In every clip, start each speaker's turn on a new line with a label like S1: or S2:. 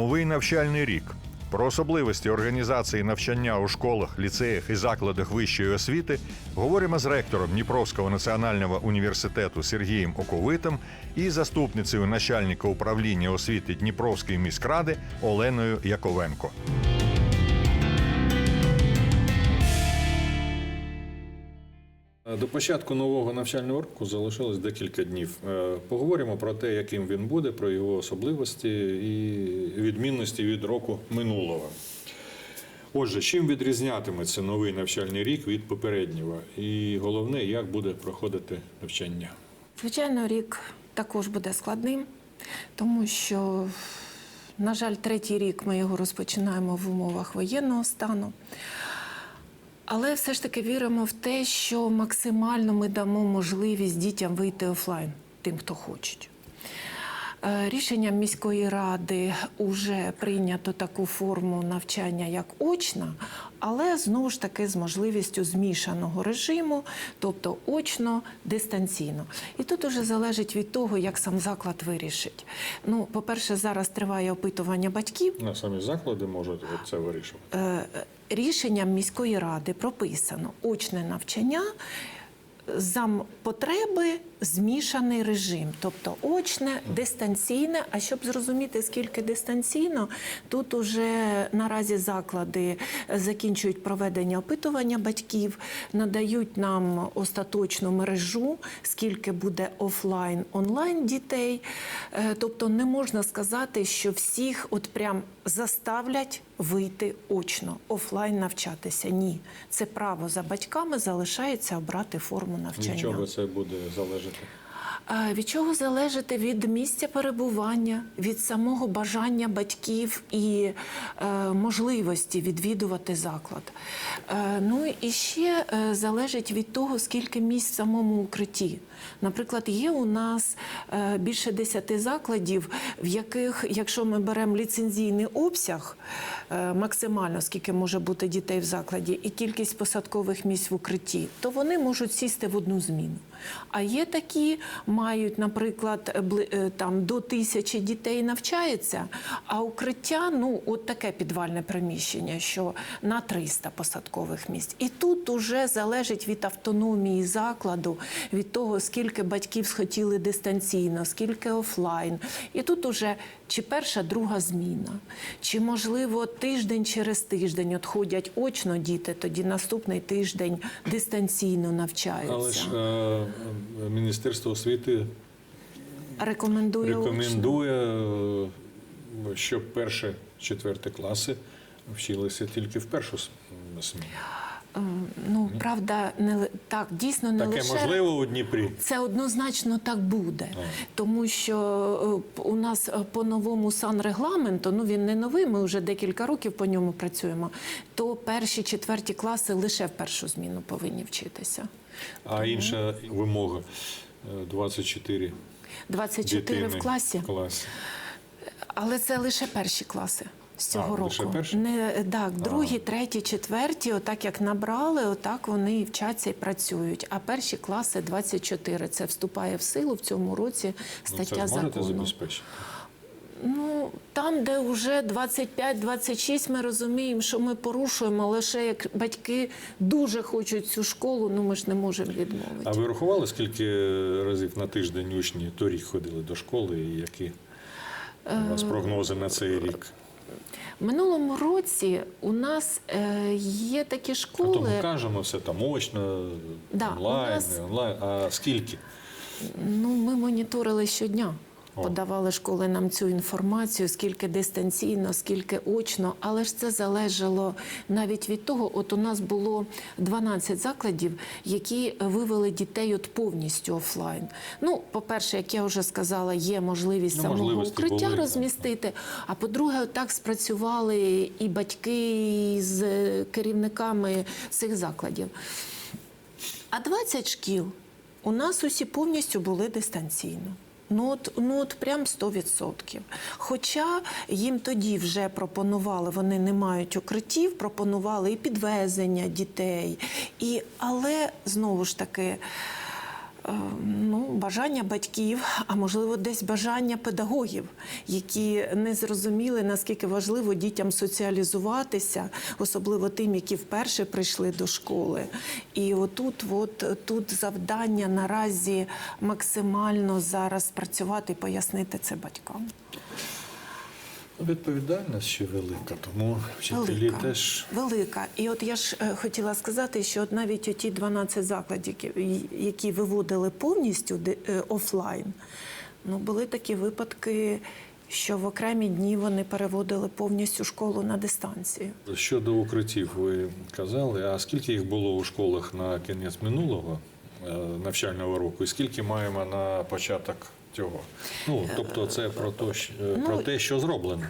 S1: Новий навчальний рік. Про особливості організації навчання у школах, ліцеях і закладах вищої освіти говоримо з ректором Дніпровського національного університету Сергієм Оковитом і заступницею начальника управління освіти Дніпровської міськради Оленою Яковенко.
S2: До початку нового навчального року залишилось декілька днів. Е, Поговоримо про те, яким він буде, про його особливості і відмінності від року минулого. Отже, чим відрізнятиметься новий навчальний рік від попереднього? І головне, як буде проходити навчання?
S3: Звичайно, рік також буде складним, тому що, на жаль, третій рік ми його розпочинаємо в умовах воєнного стану. Але все ж таки віримо в те, що максимально ми дамо можливість дітям вийти офлайн, тим, хто хочуть. Е, Рішенням міської ради вже прийнято таку форму навчання, як очна, але знову ж таки з можливістю змішаного режиму, тобто очно, дистанційно. І тут уже залежить від того, як сам заклад вирішить. Ну, по-перше, зараз триває опитування батьків.
S2: На самі заклади можуть це вирішувати.
S3: Рішенням міської ради прописано очне навчання. За потреби змішаний режим, тобто очне, дистанційне. А щоб зрозуміти, скільки дистанційно, тут уже наразі заклади закінчують проведення опитування батьків, надають нам остаточну мережу, скільки буде офлайн, онлайн дітей. Е, Тобто не можна сказати, що всіх от прям заставлять вийти очно, офлайн навчатися. Ні, це право за батьками залишається обрати форму навчання.
S2: Від чого це буде залежати?
S3: А Від чого залежати від місця перебування, від самого бажання батьків і е, можливості відвідувати заклад. Е, ну і ще е, залежить від того, скільки місць в самому укритті. Наприклад, є у нас е, більше 10 закладів, в яких, якщо ми беремо ліцензійний обсяг, е, максимально скільки може бути дітей в закладі, і кількість посадкових місць в укритті, то вони можуть сісти в одну зміну. А є такі, мають, наприклад, е, там до тисячі дітей навчається, а укриття ну от таке підвальне приміщення, що на 300 посадкових місць. І тут уже залежить від автономії закладу, від того, скільки батьків схотіли дистанційно, скільки офлайн. І тут уже чи перша, друга зміна, чи можливо тиждень через тиждень от ходять очно діти, тоді наступний тиждень дистанційно навчаються.
S2: Але ж е, Міністерство освіти
S3: Рекомендую
S2: рекомендує, е, щоб перші четверті класи вчилися тільки в першу зміну.
S3: Е, Ну, правда, не так, дійсно не
S2: Таке
S3: лише
S2: можливо у Дніпрі.
S3: це однозначно так буде, тому що е, у нас е, по новому санрегламенту, ну він не новий, ми вже декілька років по ньому працюємо. То перші четверті класи лише в першу зміну повинні вчитися.
S2: А інша вимога е, 24
S3: 24
S2: дитини
S3: в класі,
S2: В класі.
S3: але це лише перші класи. З цього
S2: А,
S3: року не так, другі, треті, четверті, отак як набрали, отак вони і вчаться і працюють. А перші класи 24. Це вступає в силу в цьому році
S2: Ну,
S3: стаття
S2: це зможете
S3: закону.
S2: забезпечити?
S3: Ну там, де вже 25-26, ми розуміємо, що ми порушуємо. Лише як батьки дуже хочуть цю школу, ну ми ж не можемо відмовити.
S2: А ви рахували, скільки разів на тиждень учні торік ходили до школи і які у вас прогнози на цей рік?
S3: Минулому році у нас е, є такі
S2: А
S3: школи.
S2: то ми кажемо, все там очно,
S3: Да,
S2: онлайн,
S3: нас-
S2: онлайн. А скільки?
S3: Ну, ми моніторили щодня. Подавали школи нам цю інформацію, скільки дистанційно, скільки очно, але ж це залежало навіть від того. От у нас було 12 закладів, які вивели дітей от повністю офлайн. Ну, по-перше, як я вже сказала, є можливість
S2: Ну,
S3: самого укриття
S2: були, так.
S3: розмістити. А по-друге, так спрацювали і батьки з керівниками цих закладів. А 20 шкіл у нас усі повністю були дистанційно. Ну от, ну от прям 100%. Хоча їм тоді вже пропонували, вони не мають укриттів, пропонували і підвезення дітей. І, але знову ж таки. Е, ну, бажання батьків, а можливо, десь бажання педагогів, які не зрозуміли, наскільки важливо дітям соціалізуватися, особливо тим, які вперше прийшли до школи. І отут, от, тут завдання наразі максимально зараз працювати і пояснити це батькам.
S2: Відповідальність ще велика, тому вчителі
S3: Велика.
S2: теж
S3: Велика. І от я ж е, хотіла сказати, що от навіть оті 12 закладів, які- виводили повністю е, офлайн, ну були такі випадки, що в окремі дні вони переводили повністю школу на дистанцію.
S2: щодо укриттів, ви казали, а скільки їх було у школах на кінець минулого е, навчального року, і скільки маємо на початок цього? Ну тобто, це про те, що- е, про
S3: Ну,
S2: те, що зроблено.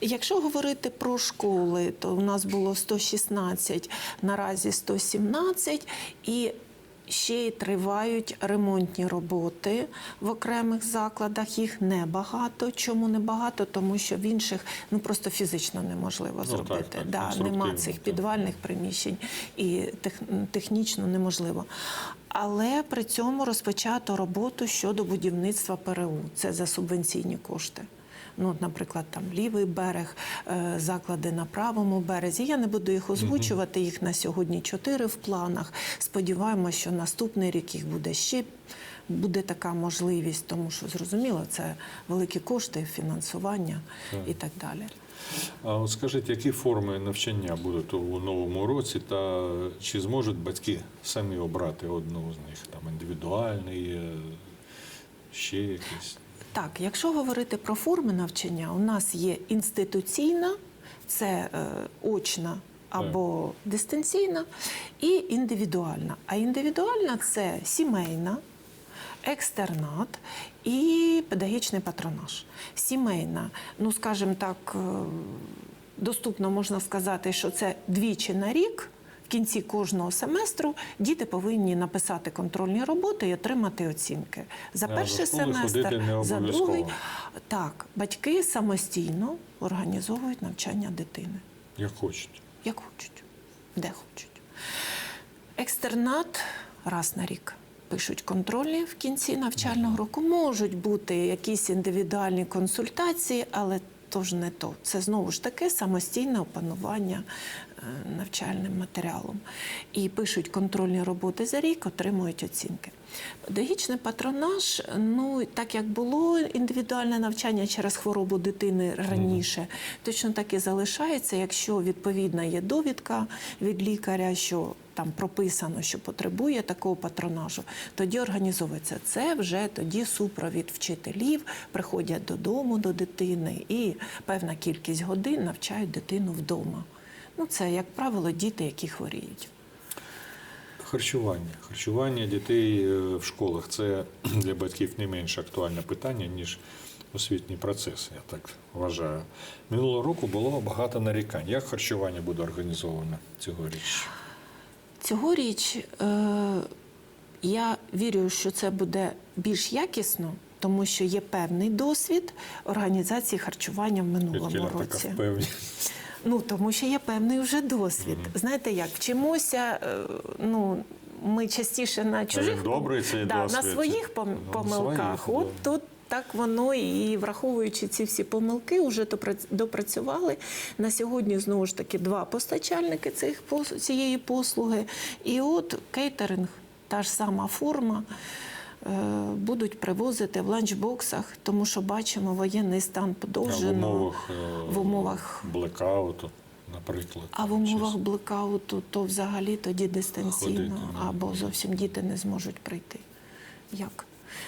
S3: Якщо говорити про школи, то у нас було 116, наразі 117 і ще й тривають ремонтні роботи в окремих закладах. Їх небагато. Чому небагато? Тому що в інших ну просто фізично неможливо
S2: так,
S3: зробити.
S2: так,
S3: да, нема цих
S2: так.
S3: підвальних приміщень і тех, технічно неможливо. Але при цьому розпочато роботу щодо будівництва ПРУ. Це за субвенційні кошти. Ну, наприклад, там лівий берег, е, заклади на правому березі. Я не буду їх озвучувати. Їх на сьогодні чотири в планах. Сподіваємося, що наступний рік їх буде ще. Буде така можливість, тому що зрозуміло, це великі кошти, фінансування і так далі.
S2: А от скажіть, які форми навчання будуть у новому році, та чи зможуть батьки самі обрати одну з них? Там індивідуальний, ще якийсь?
S3: Так, якщо говорити про форми навчання, у нас є інституційна, це е, очна або дистанційна, і індивідуальна. А індивідуальна це сімейна, екстернат і педагогічний патронаж. Сімейна, ну скажімо так, е, доступно можна сказати, що це двічі на рік. В кінці кожного семестру діти повинні написати контрольні роботи і отримати оцінки за
S2: А, до
S3: перший семестр, за другий. Так, батьки самостійно організовують навчання дитини,
S2: Як хочуть.
S3: як хочуть, де хочуть. Екстернат раз на рік. Пишуть контрольні в кінці навчального року. Можуть бути якісь індивідуальні консультації, але то ж не то. Це знову ж таки самостійне опанування е, навчальним матеріалом. І пишуть контрольні роботи за рік, отримують оцінки. Педагогічний патронаж, ну так як було індивідуальне навчання через хворобу дитини раніше, точно так і залишається, якщо відповідна є довідка від лікаря, що там прописано, що потребує такого патронажу, тоді організовується це вже тоді супровід вчителів, приходять додому до дитини і певна кількість годин навчають дитину вдома. Ну, це, як правило, діти, які хворіють.
S2: Харчування. Харчування дітей е, в школах це для батьків не менш актуальне питання, ніж освітній процес, я так вважаю. Минулого року було багато нарікань. Як харчування буде організовано цьогоріч?
S3: Цьогоріч е, я вірю, що це буде більш якісно, тому що є певний досвід організації харчування в минулому
S2: така
S3: році.
S2: впевненість.
S3: Ну тому що є певний вже досвід. Знаєте, як вчимося, е, ну. Ми частіше на чужих
S2: добрий цей
S3: да,
S2: досвід.
S3: на своїх пом-
S2: Ну,
S3: помилках.
S2: своїх,
S3: От
S2: да.
S3: тут так воно і враховуючи ці всі помилки, вже допра- допрацювали. На сьогодні знову ж таки два постачальники цих цієї послуги. І от кейтеринг, та ж сама форма. Е, Будуть привозити в ланчбоксах, тому що бачимо воєнний стан
S2: А в
S3: подовжено
S2: умовах, е,
S3: в умовах
S2: блекауту, наприклад.
S3: а в умовах блекауту, то взагалі тоді дистанційно
S2: Ходити,
S3: або зовсім діти не зможуть прийти. Як?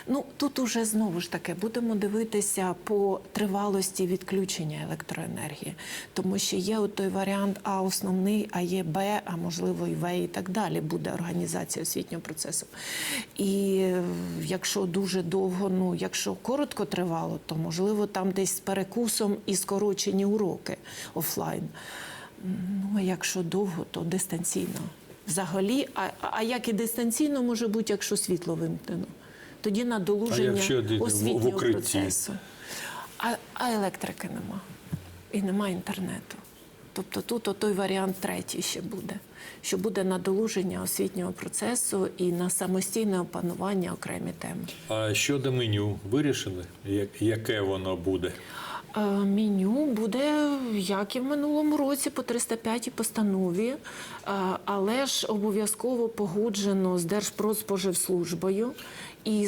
S3: Ну тут уже знову ж таки будемо дивитися по тривалості відключення електроенергії, тому що є от той варіант А основний, а є Б, а можливо і В, і так далі. Буде організація освітнього процесу. І е, якщо дуже довго, ну якщо коротко тривало, то можливо там десь з перекусом і скорочені уроки офлайн. Ну, а якщо довго, то дистанційно. Взагалі, а, а як і дистанційно може бути, якщо світло вимкнено? Тоді на долуження
S2: якщо діти в- в
S3: освітнього
S2: укритті?
S3: процесу. А, а електрики нема. І нема інтернету. Тобто тут той варіант третій ще буде, що буде надолуження освітнього процесу і на самостійне опанування окремі теми.
S2: А щодо меню, вирішили, як- яке воно буде?
S3: Е, Меню буде, як і в минулому році, по 305 постанові, е, але ж обов'язково погоджено з Держпродспоживслужбою. І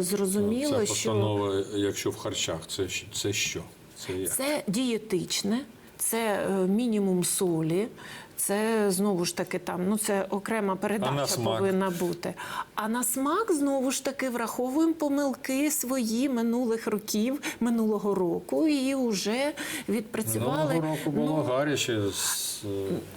S3: зрозуміло,
S2: ну,
S3: що
S2: постанова, якщо в харчах, це, це що? Це як?
S3: це дієтичне, це е, мінімум солі. Це знову ж таки там, ну це окрема передача повинна бути. А на смак знову ж таки враховуємо помилки свої минулих років, минулого року, і вже відпрацювали.
S2: Минулого року було
S3: Ну,
S2: гаряче. з, е,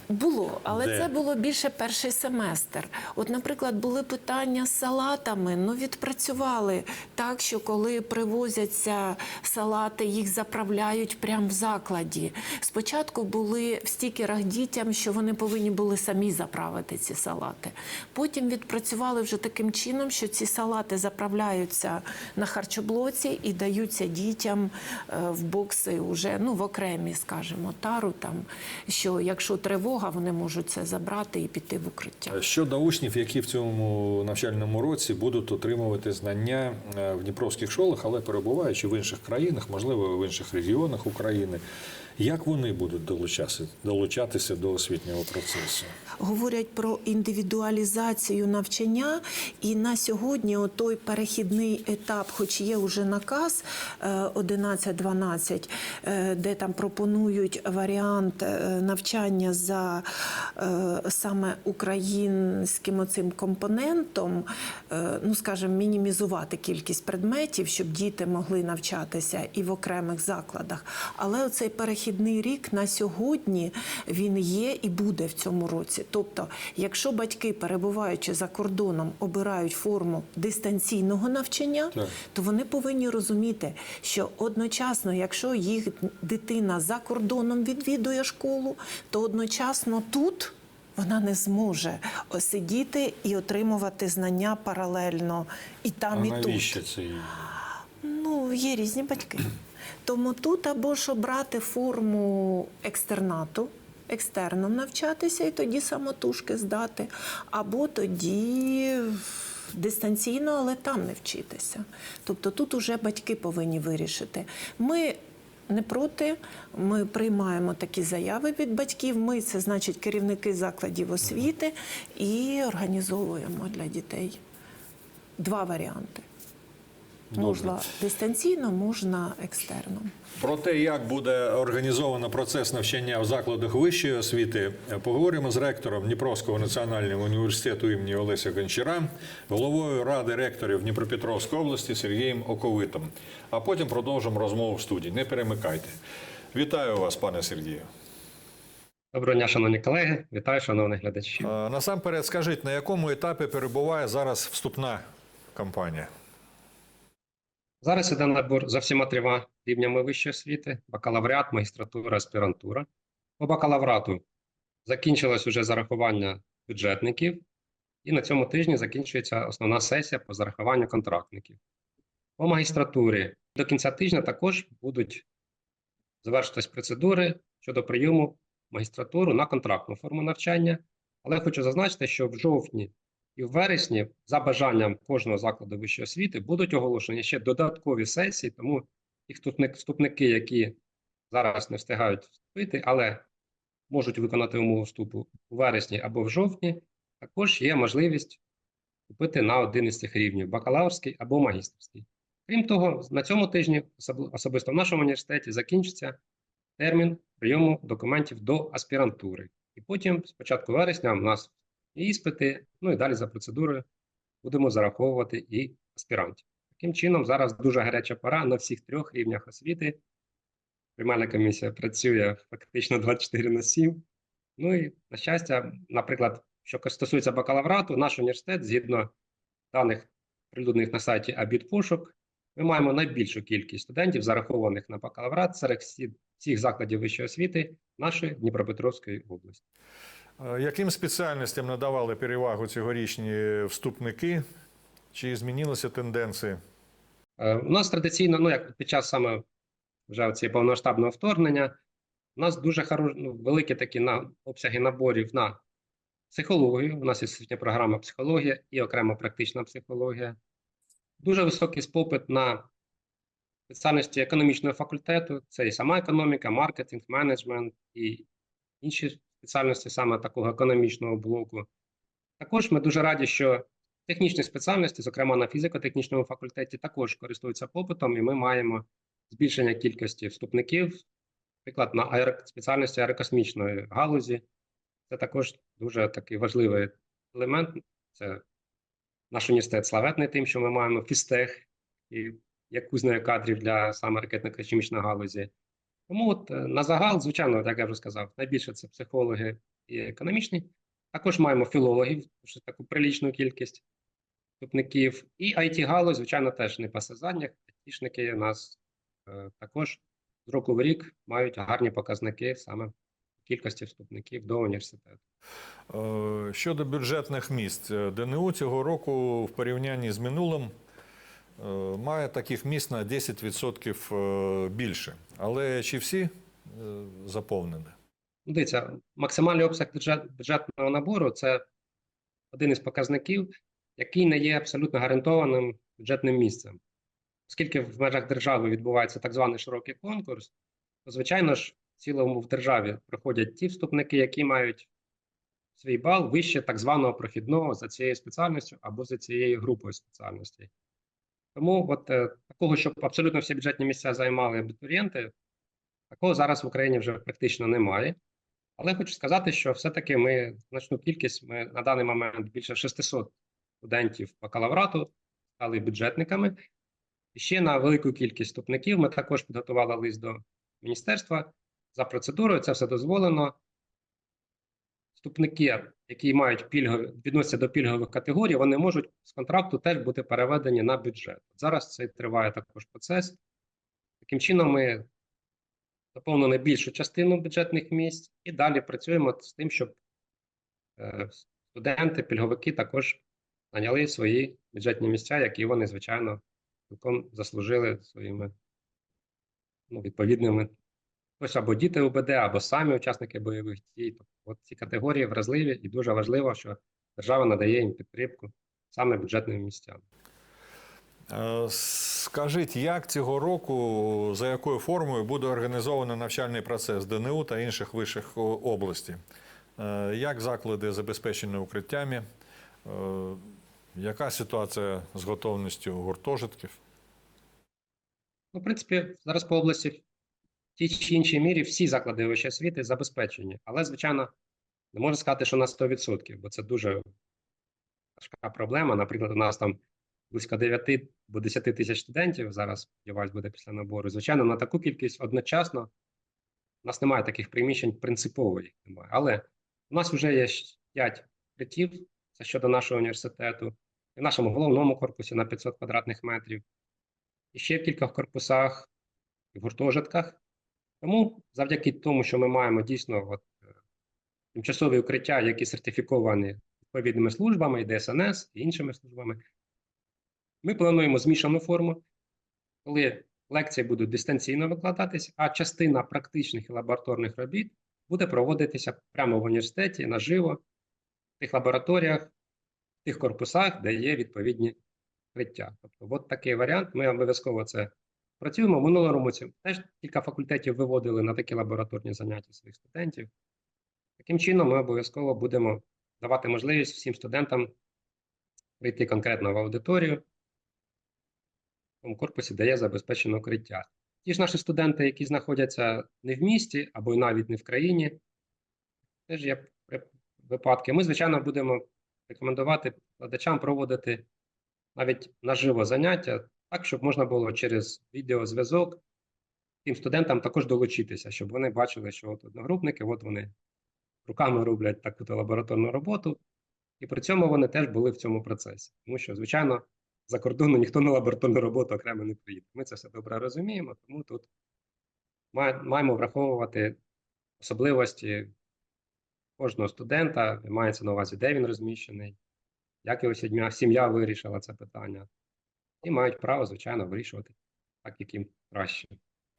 S3: було, але
S2: Де?
S3: це було більше перший семестр. От, наприклад, були питання з салатами. Ну відпрацювали так, що коли привозяться салати, їх заправляють прямо в закладі. Спочатку були в стікерах дітям, що вони повинні були самі заправити ці салати. Потім відпрацювали вже таким чином, що ці салати заправляються на харчоблоці і даються дітям е, в бокси уже ну в окремі, скажімо, тару там. Що якщо тривога, вони можуть це забрати і піти в укриття.
S2: Щодо учнів, які в цьому навчальному році будуть отримувати знання е, в дніпровських школах, але перебуваючи в інших країнах, можливо, в інших регіонах України, як вони будуть долучатися, долучатися до освітнього процесу?
S3: говорять про індивідуалізацію навчання, і на сьогодні той перехідний етап, хоч є вже наказ е, 11-12, е, де там пропонують варіант е, навчання за е, саме українським оцим компонентом, е, ну скажімо, мінімізувати кількість предметів, щоб діти могли навчатися і в окремих закладах. Але оцей перехідний рік на сьогодні він є і буде в цьому році. Тобто, якщо батьки, перебуваючи за кордоном, обирають форму дистанційного навчання,
S2: Так.
S3: то вони повинні розуміти, що одночасно, якщо їх дитина за кордоном відвідує школу, то одночасно тут. Вона не зможе сидіти і отримувати знання паралельно і там,
S2: а
S3: і тут.
S2: це?
S3: Ну, є різні батьки. Тому тут або ж обрати форму екстернату, екстерном навчатися і тоді самотужки здати, або тоді дистанційно, але там не вчитися. Тобто тут уже батьки повинні вирішити. Ми не проти, ми приймаємо такі заяви від батьків. Ми це значить керівники закладів освіти і організовуємо для дітей два варіанти. Можна дистанційно, можна екстерно.
S2: Про те, як буде організовано процес навчання в закладах вищої освіти, поговоримо з ректором Дніпровського національного університету імені Олеся Гончара, головою ради ректорів Дніпропетровської області Сергієм Оковитом. А потім продовжимо розмову в студії. Не перемикайте. Вітаю вас, пане Сергію.
S4: Доброго дня, шановні колеги. Вітаю, шановних глядачів.
S1: Е, Насамперед, скажіть, на якому етапі перебуває зараз вступна кампанія?
S4: Зараз іде набор за всіма трьома рівнями вищої освіти: бакалавріат, магістратура, аспірантура. По бакалаврату закінчилось уже зарахування бюджетників, і на цьому тижні закінчується основна сесія по зарахуванню контрактників. По магістратурі до кінця тижня також будуть завершитись процедури щодо прийому магістратуру на контрактну форму навчання. Але хочу зазначити, що в жовтні і в вересні, за бажанням кожного закладу вищої освіти, будуть оголошені ще додаткові сесії, тому вступник- вступники, які зараз не встигають вступити, але можуть виконати умову вступу у вересні або в жовтні, також є можливість вступити на один із цих рівнів бакалаврський або магістерський. Крім того, на цьому тижні, особисто в нашому університеті, закінчиться термін прийому документів до аспірантури. І потім, з початку вересня, у нас і іспити, ну і далі за процедурою будемо зараховувати і аспірантів. Таким чином, зараз дуже гаряча пора на всіх трьох рівнях освіти. Приймальна комісія працює фактично 24 на 7. Ну і, на щастя, наприклад, що стосується бакалаврату, наш університет, згідно даних прилюдних на сайті Абітпошук, ми маємо найбільшу кількість студентів, зарахованих на бакалаврат серед всіх закладів вищої освіти нашої Дніпропетровської області.
S1: Е, Яким спеціальностям надавали перевагу цьогорічні вступники? Чи змінилися тенденції?
S4: Е, У нас традиційно, ну як під час саме вже цієї повномасштабного вторгнення, У нас дуже хоро... ну, великі такі на... обсяги наборів на психологію. У нас є освітня програма психологія і окремо практична психологія. Дуже високий попит на спеціальності економічного факультету. Це і сама економіка, маркетинг, менеджмент і інші спеціальності саме такого економічного блоку. Також ми дуже раді, що технічні спеціальності, зокрема на фізико-технічному факультеті, також користуються попитом, і ми маємо збільшення кількості вступників, наприклад, на аеро... спеціальності аерокосмічної галузі. Це також дуже такий важливий елемент. Це наш університет славетний тим, що ми маємо фістех і як кузнею кадрів для саме ракетно-космічної галузі. Тому от е, на загал, звичайно, як я вже сказав, найбільше це психологи і економічні. Також маємо філологів, що таку прилічну кількість вступників. І it галузь звичайно, теж не пасе задніх. Айтішники у нас е, також з року в рік мають гарні показники саме кількості вступників до університету.
S1: Е, Щодо бюджетних місць, е, ДНУ цього року в порівнянні з минулим має таких місць на 10% е, більше. Але чи всі е, заповнені?
S4: Ну, Дивіться, максимальний обсяг бюджетного набору це один із показників, який не є абсолютно гарантованим бюджетним місцем. Оскільки в межах держави відбувається так званий широкий конкурс, то, звичайно ж, в цілому в державі проходять ті вступники, які мають свій бал вище так званого прохідного за цією спеціальністю або за цією групою спеціальностей. Тому от е, такого, щоб абсолютно всі бюджетні місця займали абітурієнти, такого зараз в Україні вже практично немає. Але хочу сказати, що все-таки ми значну кількість, ми на даний момент більше 600 студентів бакалаврату стали бюджетниками. І ще на велику кількість вступників ми також підготували лист до міністерства за процедурою. Це все дозволено. Вступники, які мають пільгові, відносяться до пільгових категорій, вони можуть з контракту теж бути переведені на бюджет. Зараз це триває також процес. Таким чином, ми заповнили більшу частину бюджетних місць і далі працюємо з тим, щоб е, студенти, пільговики також наняли свої бюджетні місця, які вони, звичайно, цілком заслужили своїми ну, відповідними. Хтось або діти УБД, або самі учасники бойових дій. Тобто, от ці категорії вразливі, і дуже важливо, що держава надає їм підтримку саме бюджетним місцям.
S1: Е, Скажіть, як цього року, за якою формою буде організовано навчальний процес ДНУ та інших вищих областей? Як заклади забезпечені укриттями? Е, Яка ситуація з готовністю гуртожитків?
S4: Ну, в принципі, зараз по області тій чи іншій мірі всі заклади вищої освіти забезпечені. Але, звичайно, не можна сказати, що на 100%, бо це дуже важка проблема. Наприклад, у нас там близько 9 або 10 тисяч студентів зараз, сподіваюсь, буде після набору. Звичайно, на таку кількість одночасно у нас немає таких приміщень, принципово їх немає. Але у нас вже є 5 укриттів, це щодо нашого університету, і в нашому головному корпусі на 500 квадратних метрів і ще в кількох корпусах і в гуртожитках. Тому завдяки тому, що ми маємо дійсно от, е, тимчасові укриття, які сертифіковані відповідними службами, і ДСНС, і іншими службами, ми плануємо змішану форму, коли лекції будуть дистанційно викладатися, а частина практичних і лабораторних робіт буде проводитися прямо в університеті наживо, в тих лабораторіях, в тих корпусах, де є відповідні укриття. Тобто, от такий варіант. Ми обов'язково це працюємо. В минулому році теж кілька факультетів виводили на такі лабораторні заняття своїх студентів. Таким чином, ми обов'язково будемо давати можливість всім студентам прийти конкретно в аудиторію в тому корпусі, де є забезпечено укриття. Ті ж наші студенти, які знаходяться не в місті або й навіть не в країні, теж є випадки. Ми, звичайно, будемо рекомендувати викладачам проводити навіть наживо заняття, так, щоб можна було через відеозв'язок тим студентам також долучитися, щоб вони бачили, що от одногрупники, от вони руками роблять таку лабораторну роботу, і при цьому вони теж були в цьому процесі. Тому що, звичайно, за кордону ніхто на лабораторну роботу окремо не приїде. Ми це все добре розуміємо, тому тут маємо враховувати особливості кожного студента, мається на увазі, де він розміщений, як його сім'я, вирішила це питання, і мають право, звичайно, вирішувати так, як їм краще.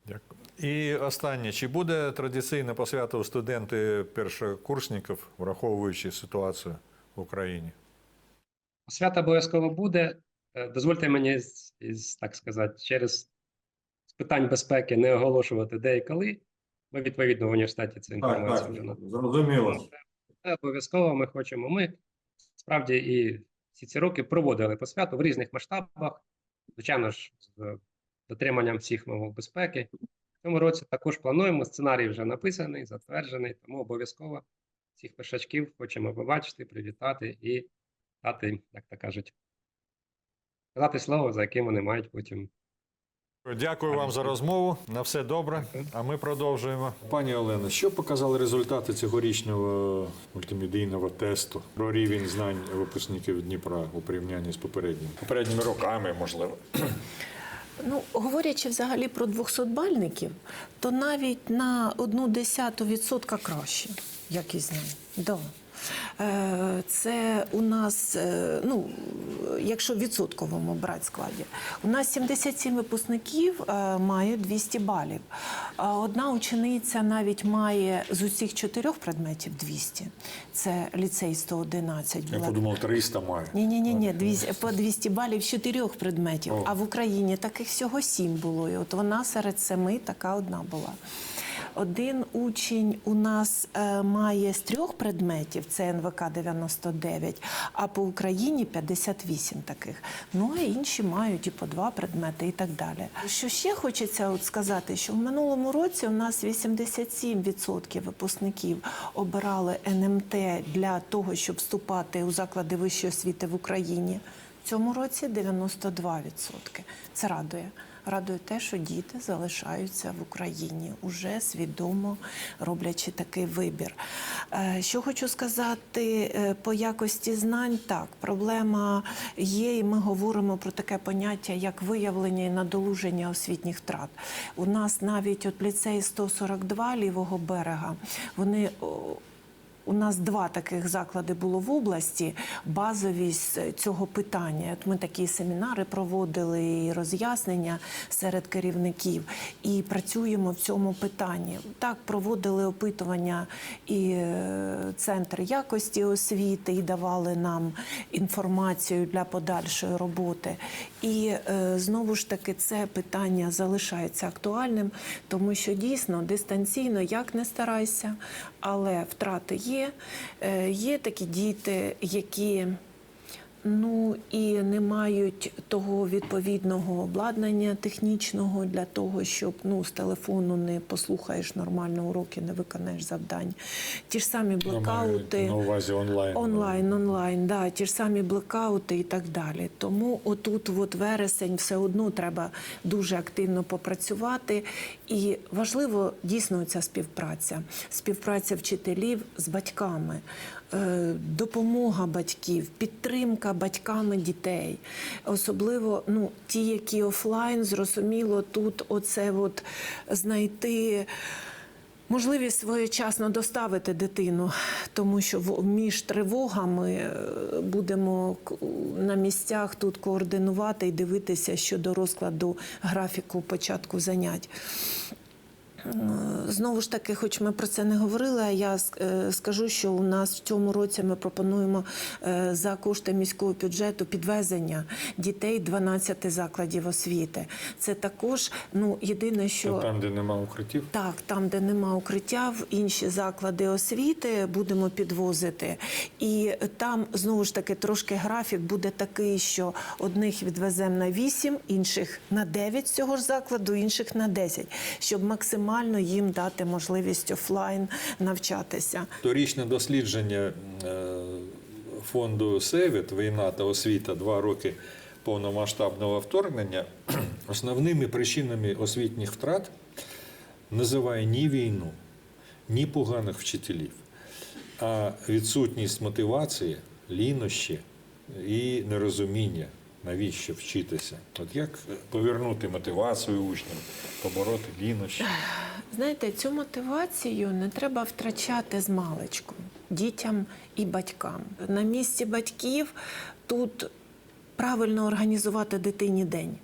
S2: Дякую. І останнє, чи буде традиційна посвята у студенти першокурсників, враховуючи ситуацію в Україні?
S4: Свято обов'язково буде. Е, Дозвольте мені, так сказати, через з питань безпеки не оголошувати де і коли. Ми відповідно в університеті цю інформацію вже надаємо.
S2: зрозуміло.
S4: Це обов'язково ми хочемо. Ми справді і всі ці роки проводили по святу в різних масштабах, звичайно ж, з дотриманням всіх вимог безпеки. В цьому році також плануємо. Сценарій вже написаний, затверджений, тому обов'язково всіх першачків хочемо побачити, привітати і дати, як то кажуть, сказати слово, за яким вони мають потім
S2: Дякую вам за розмову. На все добре. А ми продовжуємо. Пані Олено, що показали результати цьогорічного мультимедійного тесту про рівень знань випускників Дніпра у порівнянні з попереднім? Попередніми роками, можливо.
S3: Ну, говорячи взагалі про 200-бальників, то навіть на одну десяту відсотка краще якість знань. Да. Е, Це у нас, е, ну, якщо в відсотковому брати складі, у нас 77 випускників е, мають 200 балів. Одна учениця навіть має з усіх чотирьох предметів 200. Це ліцей 111
S2: Я
S3: була.
S2: подумав, 300 має.
S3: Ні, ні, ні, ні, по 200 балів з чотирьох предметів.
S2: О.
S3: А в Україні таких всього сім було. І от вона серед семи така одна була. Один учень у нас е, має з трьох предметів, це НВК 99, а по Україні 58 таких. Ну а інші мають і по два предмети, і так далі. Що ще хочеться от сказати, що в минулому році у нас 87% випускників обирали НМТ для того, щоб вступати у заклади вищої освіти в Україні. В цьому році 92%. Це радує. Радує те, що діти залишаються в Україні, уже свідомо роблячи такий вибір. Е, Що хочу сказати е, по якості знань, так, проблема є, і ми говоримо про таке поняття, як виявлення і надолуження освітніх втрат. У нас навіть от ліцей 142 лівого берега, вони. У нас два таких заклади було в області. Базовість цього питання. От ми такі семінари проводили і роз'яснення серед керівників і працюємо в цьому питанні. Так проводили опитування і е, центр якості освіти, і давали нам інформацію для подальшої роботи. І е, знову ж таки це питання залишається актуальним, тому що дійсно дистанційно як не старайся, але втрати є. Е, Є такі діти, які ну і не мають того відповідного обладнання технічного для того, щоб ну з телефону не послухаєш нормально уроки, не виконаєш завдань. Ті ж самі блекаути.
S2: На увазі онлайн.
S3: Онлайн, онлайн, да, ті ж самі блекаути і так далі. Тому отут, от вересень, все одно треба дуже активно попрацювати. І важливо дійсно ця співпраця, співпраця вчителів з батьками. Е, Допомога батьків, підтримка батьками дітей, особливо ну ті, які офлайн, зрозуміло, тут оце от знайти Можливість своєчасно доставити дитину, тому що між тривогами е, будемо на місцях тут координувати і дивитися щодо розкладу графіку початку занять. Е, Знову ж таки, хоч ми про це не говорили, а я е, скажу, що у нас в цьому році ми пропонуємо е, за кошти міського бюджету підвезення дітей 12 закладів освіти. Це також ну єдине, що
S2: Там, де нема укриттів.
S3: так, там, де нема укриття, в інші заклади освіти будемо підвозити. І там знову ж таки трошки графік буде такий, що одних відвеземо на 8, інших на 9 з цього ж закладу, інших на 10, щоб максимально їм дати можливість офлайн навчатися.
S2: Торічне дослідження е, фонду Севіт Війна та освіта два роки повномасштабного вторгнення основними причинами освітніх втрат називає ні війну, ні поганих вчителів, а відсутність мотивації, лінощі і нерозуміння, навіщо вчитися. От як повернути мотивацію учням, побороти лінощі?
S3: Знаєте, цю мотивацію не треба втрачати з маличку дітям і батькам. На місці батьків тут правильно організувати дитині день.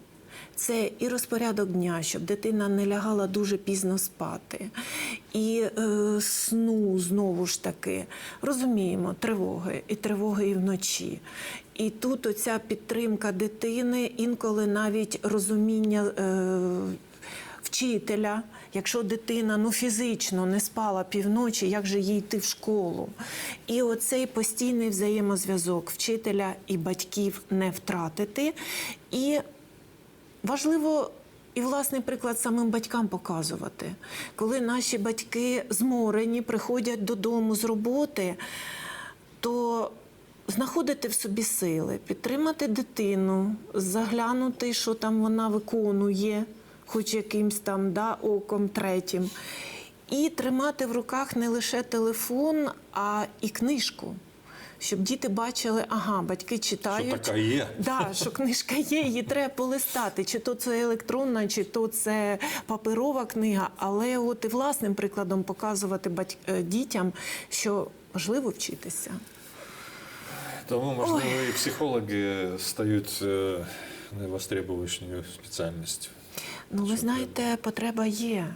S3: Це і розпорядок дня, щоб дитина не лягала дуже пізно спати, і е, сну знову ж таки. Розуміємо, тривоги, і тривоги і вночі. І тут оця підтримка дитини, інколи навіть розуміння. Е, вчителя, якщо дитина ну фізично не спала півночі, як же їй йти в школу? І оцей постійний взаємозв'язок вчителя і батьків не втратити. І важливо. І власний приклад самим батькам показувати, коли наші батьки зморені, приходять додому з роботи, то знаходити в собі сили, підтримати дитину, заглянути, що там вона виконує, хоч якимсь там да, оком третім, і тримати в руках не лише телефон, а і книжку. Щоб діти бачили, ага, батьки читають.
S2: Що така є.
S3: Да, що книжка є, її треба полистати. Чи то це електронна, чи то це паперова книга. Але от і власним прикладом показувати бать... е, дітям, що важливо вчитися.
S2: Тому, можливо, і психологи стають е, спеціальністю.
S3: Ну, ви знаєте, потреба є.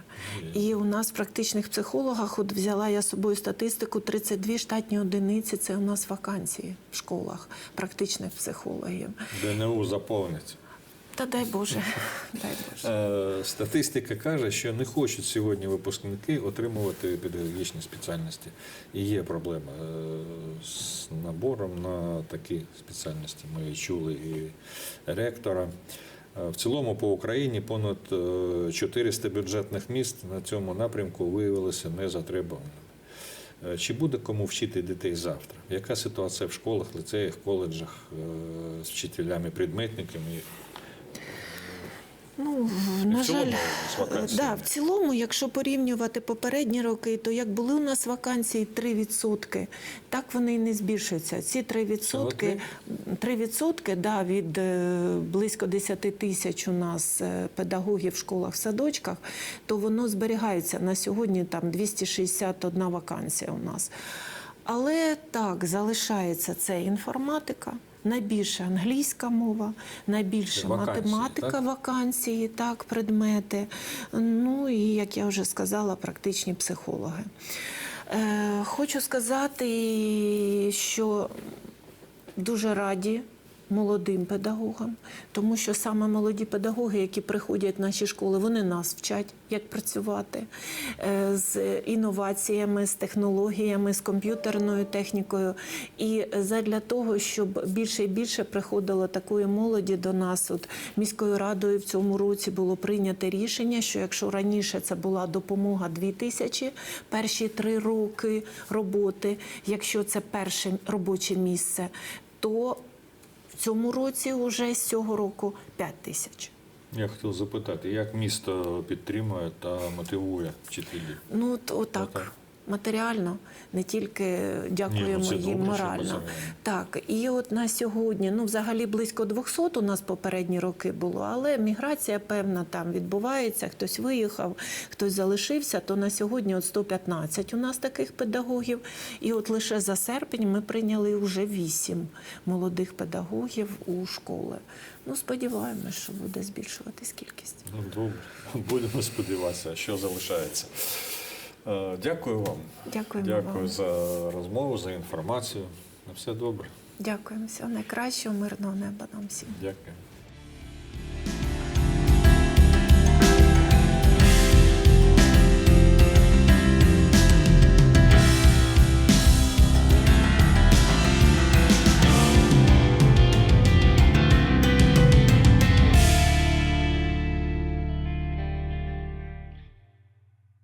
S3: І у нас в практичних психологах, от взяла я з собою статистику, 32 штатні одиниці це у нас вакансії в школах практичних психологів.
S2: ДНУ заповнить.
S3: Та дай Боже, дай Боже.
S2: Е, Статистика каже, що не хочуть сьогодні випускники отримувати педагогічні спеціальності. І є проблема е, з набором на такі спеціальності. Ми чули і ректора. Е, В цілому по Україні понад е, 400 бюджетних міст на цьому напрямку виявилися незатребуваними. Е, Чи буде кому вчити дітей завтра? Яка ситуація в школах, ліцеях, коледжах е, з вчителями, предметниками?
S3: Ну, на
S2: в цілому
S3: жаль, да, в цілому, якщо порівнювати попередні роки, то як були у нас вакансії 3%, так вони і не збільшуються. Ці 3%, 3% да, від е, близько 10 тисяч у нас е, педагогів в школах, в садочках, то воно зберігається. На сьогодні там 261 вакансія у нас. Але так, залишається це інформатика, найбільше англійська мова, найбільше
S2: Вакансії,
S3: математика,
S2: так?
S3: вакансії, так, предмети. Ну і, як я вже сказала, практичні психологи. Е, хочу сказати, що дуже раді молодим педагогам, тому що саме молоді педагоги, які приходять в наші школи, вони нас вчать, як працювати е, з інноваціями, з технологіями, з комп'ютерною технікою. І задля того, щоб більше і більше приходило такої молоді до нас, от міською радою в цьому році було прийнято рішення, що якщо раніше це була допомога 2 тисячі перші три роки роботи, якщо це перше робоче місце, то в цьому році вже з цього року 5 тисяч.
S2: Я хотів запитати, як місто підтримує та мотивує вчителів?
S3: Ну, то отак. Матеріально, не тільки дякуємо
S2: Ні, ну
S3: їм
S2: добре,
S3: морально. Так, і от на сьогодні, ну взагалі близько 200 у нас попередні роки було, але міграція певна там відбувається. Хтось виїхав, хтось залишився. То на сьогодні от 115 у нас таких педагогів. І от лише за серпень ми прийняли вже 8 молодих педагогів у школи. Ну, сподіваємось, що буде збільшуватись кількість.
S2: Ну, добре, будемо сподіватися, що залишається. Е, Дякую вам.
S3: Дякуємо
S2: Дякую
S3: вам.
S2: за розмову, за інформацію. На все добре.
S3: Дякуємо. Всього найкращого, мирного неба нам всім.
S2: Дякую.